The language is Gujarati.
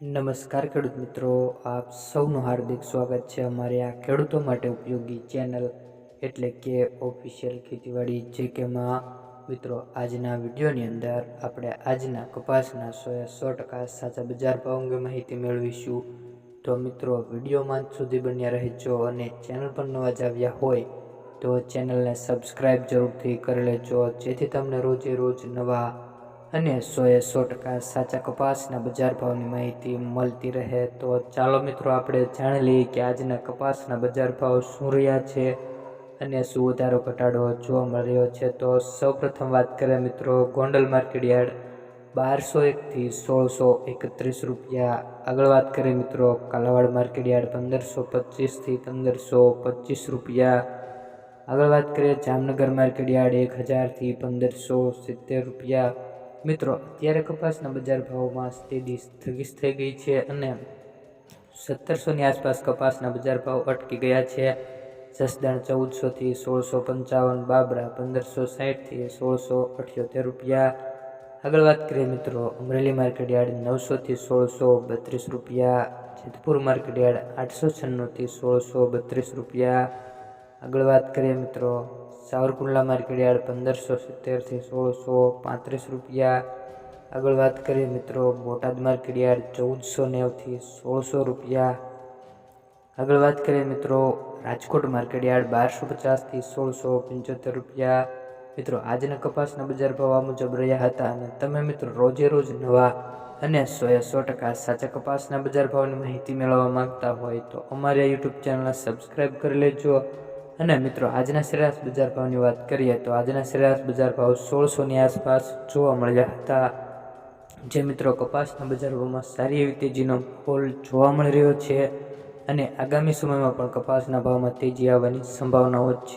નમસ્કાર ખેડૂત મિત્રો, આપ સૌનું હાર્દિક સ્વાગત છે અમારી આ ખેડૂતો માટે ઉપયોગી ચેનલ એટલે કે ઓફિશિયલ ખેતીવાડી જે કેમાં મિત્રો, આજના વિડીયોની અંદર આપણે આજના કપાસના સો સો ટકા સાચા બજાર ભાવ અંગે માહિતી મેળવીશું. તો મિત્રો, વિડીયોમાં સુધી બન્યા રહેજો અને ચેનલ પર નવા જ આવ્યા હોય તો ચેનલને સબસ્ક્રાઈબ જરૂરથી કરી લેજો, જેથી તમને રોજે રોજ નવા અને સોએ સો ટકા સાચા કપાસના બજાર ભાવની માહિતી મળતી રહે તો ચાલો મિત્રો આપણે જાણી લઈએ કે આજના કપાસના બજાર ભાવ શું રહ્યા છે અને શું વધારો ઘટાડો જોવા મળી રહ્યો છે. તો સૌપ્રથમ વાત કરીએ મિત્રો, ગોંડલ માર્કેટ યાર્ડ બારસો એકથી સોળસો એકત્રીસ રૂપિયા. આગળ વાત કરીએ મિત્રો, કાલાવાડ માર્કેટ યાર્ડ પંદરસો પચીસથી પંદરસો પચીસ રૂપિયા. આગળ વાત કરીએ જામનગર માર્કેટ યાર્ડ એક હજારથી પંદરસો સિત્તેર રૂપિયા. મિત્રો, અત્યારે કપાસના બજાર ભાવમાં સ્થિતિ સ્થગિત થઈ ગઈ છે અને સત્તરસોની આસપાસ કપાસના બજાર ભાવ અટકી ગયા છે. જસદણ ચૌદસોથી સોળસો પંચાવન, બાબરા પંદરસો સાહીઠથી સોળસો અઠ્યોતેર રૂપિયા. આગળ વાત કરીએ મિત્રો, અમરેલી માર્કેટ યાર્ડ નવસોથી સોળસો બત્રીસ રૂપિયા. જેતપુર માર્કેટ યાર્ડ આઠસો છન્નુંથી સોળસો બત્રીસ રૂપિયા. આગળ વાત કરીએ મિત્રો, સાવરકુંડલા માર્કેટ યાર્ડ પંદરસો સિત્તેરથી સોળસો પાંત્રીસ રૂપિયા. આગળ વાત કરીએ મિત્રો, બોટાદ માર્કેટ યાર્ડ ચૌદસો નેવથી સોળસો રૂપિયા. આગળ વાત કરીએ મિત્રો, રાજકોટ માર્કેટ યાર્ડ બારસો પચાસથી સોળસો પંચોતેર રૂપિયા. મિત્રો, આજના કપાસના બજાર ભાવ મુજબ રહ્યા હતા અને તમે મિત્રો રોજે રોજ નવા અને સોએ સો ટકા સાચા કપાસના બજાર ભાવની માહિતી મેળવવા માંગતા હોય તો અમારી યુટ્યુબ ચેનલને સબસ્ક્રાઈબ કરી લેજો. અને મિત્રો, આજના સરેરાશ બજાર ભાવની વાત કરીએ તો આજના સરેરાશ બજાર ભાવ સોળસોની આસપાસ જોવા મળ્યા હતા. જે મિત્રો કપાસના બજાર ભાવમાં સારી એવી તેજીનો હોલ જોવા મળી રહ્યો છે અને આગામી સમયમાં પણ કપાસના ભાવમાં તેજી આવવાની સંભાવનાઓ છે.